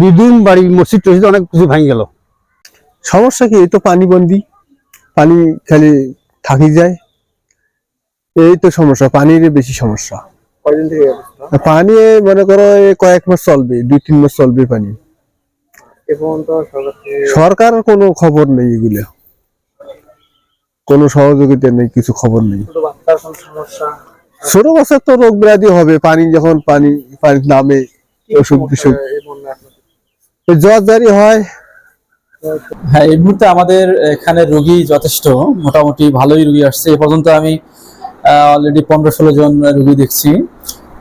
বিদুম বাড়ি মসজিদ টসজিদ অনেক কিছু ভাঙি গেল। সমস্যা কি? এই তো পানি বন্দি। পানি খালি থাকি যায়। এই তো সমস্যা পানির বেশি সমস্যা। কয়দিন থেকে আর পানি মনে করো কয়েক মাস চলবে দুই তিন মাস চলবে পানি। সরকার কোনো খবর নেই এগুলো। কোনো সহযোগিতা নেই কিছু খবর নেই। ছোট বাচ্চার ছোট বাচ্চার তো রোগ ব্যাধি হবে পানি যখন পানি পানি নামে ওষুধ বিষুধ এই বন্যা আপনাদের? এই জ্বর জারি হয়। হ্যাঁ এই মুহূর্তে আমাদের এখানে রোগী যথেষ্ট, মোটামুটি ভালোই রোগী আসছে। এ পর্যন্ত আমি অলরেডি পনেরো ষোলো জন রোগী দেখছি।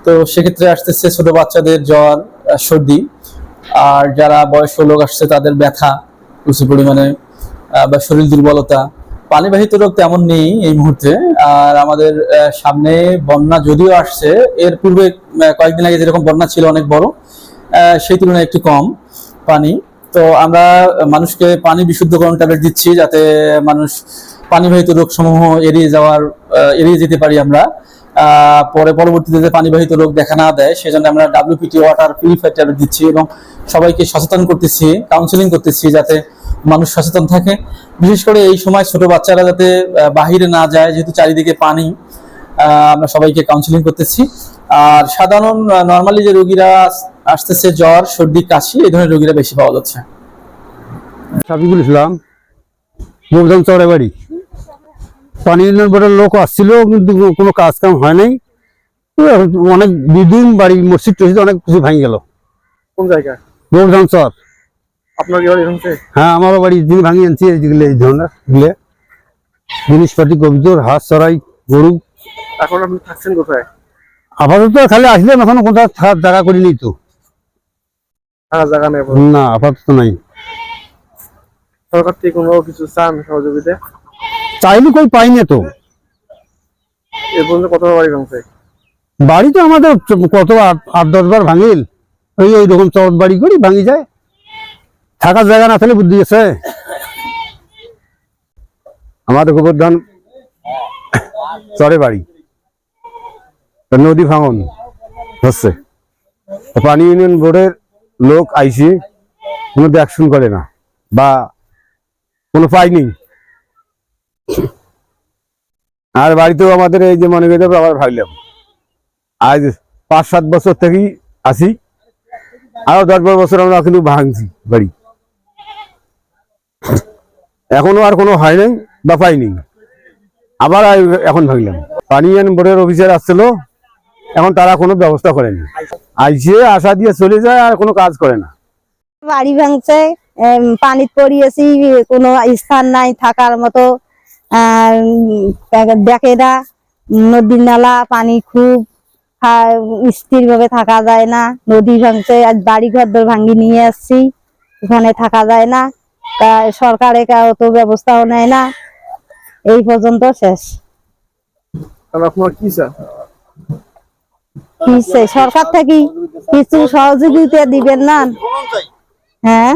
তো সেক্ষেত্রে আসতেছে ছোট বাচ্চাদের জ্বর সর্দি। আর যারা বয়স্ক লোক আসছে, তাদের ব্যথা, প্রচুর পরিমাণে বা শরীর দুর্বলতা। পানিবাহিত রোগ তেমন নেই এই মুহূর্তে। আর আমাদের সামনে বন্যা যদিও আসছে, এর পূর্বে কয়েকদিন আগে যেরকম বন্যা ছিল অনেক বড় সেই তুলনায় একটু কম। পানি। তো আমরা মানুষকে পানি বিশুদ্ধকরণ ট্যাবলেট দিচ্ছি যাতে মানুষ পানিবাহিত রোগ সমূহ এড়িয়ে যাওয়ার এড়িয়ে যেতে পারি আমরা। পরে পরবর্তীতে যে পানিবাহিত রোগ দেখা না দেয়, সেজন্য আমরা ডাব্লিউপিটি ওয়াটার পিউরিফায়ার ট্যাবলেট দিচ্ছি এবং সবাইকে সচেতন করতেছি কাউন্সিলিং করতেছি যাতে মানুষ সচেতন থাকে। বিশেষ করে এই সময় ছোট বাচ্চারা যাতে বাহিরে না যায়, যেহেতু চারিদিকে পানি আমরা সবাইকে কাউন্সিলিং করতেছি। আর সাধারণ নর্মালি যে রোগীরা আসতেছে জ্বর সর্দি কাশি এই ধরনের রোগীরা বেশি পাওয়া যাচ্ছে। সাবিকুল ইসলাম গোবধান চড়ে বাড়ি পানি উন্নয়ন বোর্ডের লোক আসছিল কিন্তু কোনো কাজ কাম হয় নাই। অনেক বিদুম বাড়ি মসজিদ টসজিদ অনেক কিছু ভাঙি গেল। কোন জায়গা? গোবধান চর। আপনার কি বাড়ি হ্যাঁ আমারও বাড়ি যিনি ভাঙি আনছি এই ধরনেরগুলো। জিনিসপাতি কবিতর হাঁস চড়াই গরু। এখন আপনি থাকছেন কোথায়? আপাতত খালি আসলাম এখনও কোথাও থাকার জায়গা করিনি তো। থাকার জায়গা নেই না আপাতত নাই। সরকার থেকে কোনো কিছু চান সহযোগিতা? চাইলে কই পাইনি তো এ পর্যন্ত কত বাড়ি ভাঙছে? বাড়ি তো আমাদের কত আট দশ বার ভাঙিল। ওই ওই রকম চট বাড়ি করি ভাঙি যায়। থাকার জায়গা না থাকলে বুদ্ধি আছে। আমাদের গোবর্ধন চরে বাড়ি। তো নদী ভাঙন হচ্ছে। পানি ইউনিয়ন বোর্ডের লোক আইসি, কোনো অ্যাকশন করে না, বা কোনো পাই নেই আর বাড়িতেও আমাদের এই যে মনে করতে আবার ভাবলাম আজ পাঁচ সাত বছর থেকেই আসি আরও দশ বারো বছর আমরা কিন্তু ভাঙছি বাড়ি। এখনও আর কোনো হয় নাই বা পাইনি। আবার এখন ভাঙলাম পানি বোর্ডের অফিসার আসছিল এখন তারা কোনো ব্যবস্থা করেনি আইসে আশা দিয়ে চলে যায় আর কোনো কাজ করে না। বাড়ি ভাঙছে পানিত পড়িয়েছি কোনো স্থান নাই থাকার মতো দেখে না। নদী নালা পানি খুব স্থির ভাবে থাকা যায় না। নদী ভাঙছে আজ বাড়ি ঘর দর ভাঙ্গি নিয়ে আসছি ওখানে থাকা যায় না। তা সরকারে কারও তো ব্যবস্থাও নেয় না। এই পর্যন্ত শেষ। আপনার কি সরকার থেকে কিছু সহযোগিতা দিবেন না? হ্যাঁ?